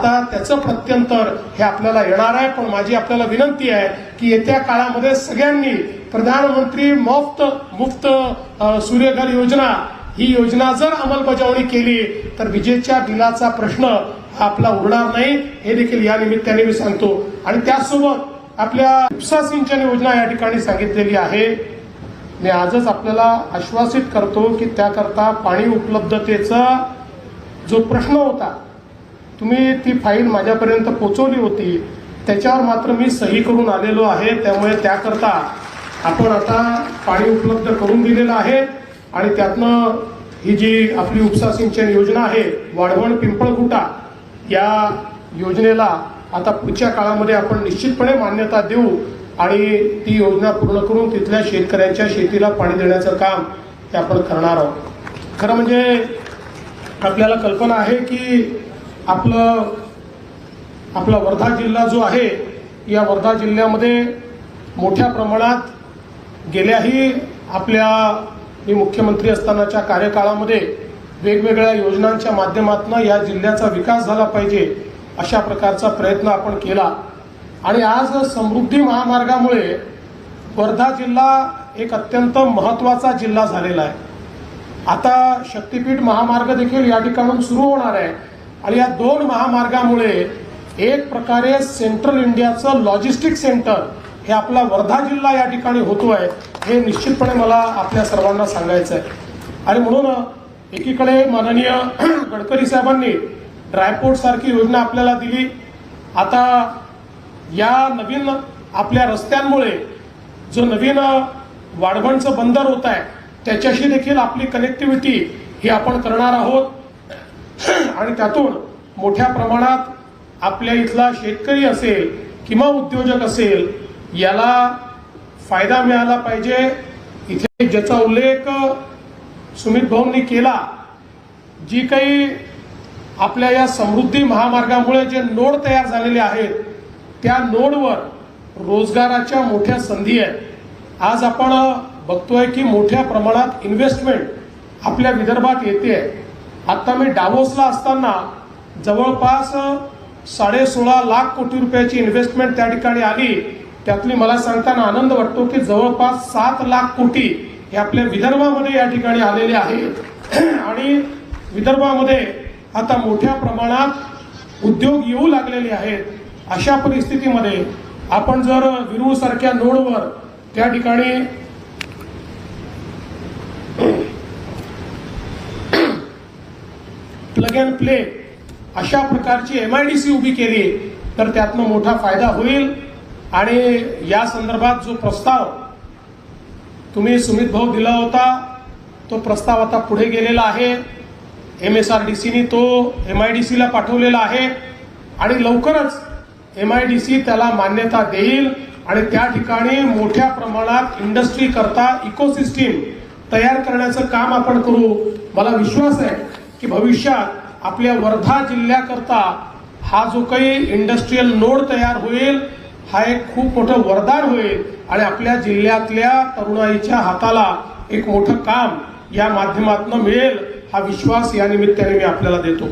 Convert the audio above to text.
आता त्याचं प्रत्यंतर हे आपल्याला येणार आहे पण माझी आपल्याला विनंती आहे की येत्या काळामध्ये सगळ्यांनी प्रधानमंत्री मोफ्त मुफ्त सूर्यघर योजना ही योजना जर अंमलबजावणी केली तर विजेच्या बिलाचा प्रश्न हा आपला उरणार नाही. हे देखील या निमित्ताने मी सांगतो. आणि त्यासोबत आपल्या उपसा सिंचन योजना या ठिकाणी सांगितलेली आहे. मी आजच आपल्याला आश्वासित करतो की त्याकरता पाणी उपलब्धतेचा जो प्रश्न होता तुम्ही ती फाईल माझ्यापर्यंत पोचवली होती. त्याच्यावर मात्र मी सही करून आलेलो आहे. त्यामुळे त्याकरता आपण आता पाणी उपलब्ध करून दिलेलं आहे. आणि त्यातनं ही जी आपली उपसा सिंचन योजना आहे वाढवण पिंपळकुटा या योजनेला आता पुढच्या काळामध्ये आपण निश्चितपणे मान्यता देऊ आणि ती योजना पूर्ण करून तिथल्या शेतकऱ्यांच्या शेतीला पाणी देण्याचं काम ते आपण करणार आहोत. खरं म्हणजे आपल्याला कल्पना आहे की आपलं आपला वर्धा जिल्हा जो आहे या वर्धा जिल्ह्यामध्ये मोठ्या प्रमाणात गेल्याही आपल्या मी मुख्यमंत्री असतानाच्या कार्यकाळामध्ये वेगवेगळ्या योजनांच्या माध्यमातून या जिल्ह्याचा विकास झाला पाहिजे अशा प्रकारचा प्रयत्न आपण केला. आणि आज समृद्धी महामार्गामुळे वर्धा जिल्हा एक अत्यंत महत्त्वाचा जिल्हा झालेला आहे. आता शक्तीपीठ महामार्ग देखील या ठिकाणून सुरू होणार आहे. आणि या दोन महामार्गामुळे एक प्रकारे सेंट्रल इंडियाचं लॉजिस्टिक सेंटर हे आपला वर्धा जिल्हा या ठिकाणी होतो आहे हे निश्चितपणे मला आपल्या सर्वांना सांगायचं आहे आणि म्हणून एकीकडे माननीय गडकरी साहेबांनी ड्रायपोर्ट सारखी योजना आपल्याला दिली. आता या नवीन आपल्या रस्त्यांमुळे जो नवीन वाढवणचं बंदर होत आहे त्याच्याशी देखील आपली कनेक्टिव्हिटी ही आपण करणार आहोत. आणि त्यातून मोठ्या प्रमाणात आपल्या इथला शेतकरी असेल किंवा उद्योजक असेल याला फायदा मिळाला पाहिजे. इथे ज्याचा उल्लेख सुमित भाऊंनी केला जी काही आपल्या या समृद्धी महामार्गामुळे जे नोड तयार झालेले आहेत त्या नोडवर रोजगाराच्या मोठ्या संधी आहेत. आज आपण बघतोय की मोठ्या प्रमाणात इन्व्हेस्टमेंट आपल्या विदर्भात येते आहे. आता मी डावोसला असताना जवळपास साडे सोळा लाख कोटी रुपयाची इन्व्हेस्टमेंट त्या ठिकाणी आली. त्यातली मला सांगताना आनंद वाटतो की जवळपास सात लाख कोटी हे आपल्या विदर्भामध्ये या ठिकाणी आलेले आहेत. आणि विदर्भामध्ये आता मोठ्या प्रमाणात उद्योग येऊ लागलेले आहेत. अशा परिस्थितीमध्ये आपण जर विरूळसारख्या नोडवर त्या ठिकाणी प्लग अँड प्ले अशा प्रकारची एम आय डी सी उभी केली तर त्यातनं मोठा फायदा होईल. आणि या संदर्भात जो प्रस्ताव तुम्ही सुमित भाऊ दिला होता तो प्रस्ताव आता पुढे गेलेला आहे. एम एस आर डी सीनी तो एम आय डी सीला पाठवलेला आहे. आणि लवकरच एम आय डी सी त्याला मान्यता देईल. आणि त्या ठिकाणी मोठ्या प्रमाणात इंडस्ट्री करता इकोसिस्टीम तयार करण्याचं काम आपण करू. मला विश्वास आहे की भविष्यात आपल्या वर्धा जिल्ह्याकरता हा जो काही इंडस्ट्रीयल नोड तयार होईल हा एक खूप मोठं वरदान होईल आणि आपल्या जिल्ह्यातल्या तरुणाईच्या हाताला एक मोठं काम या माध्यमातून मिळेल हा विश्वास या निमित्ताने मी आपल्याला देतो.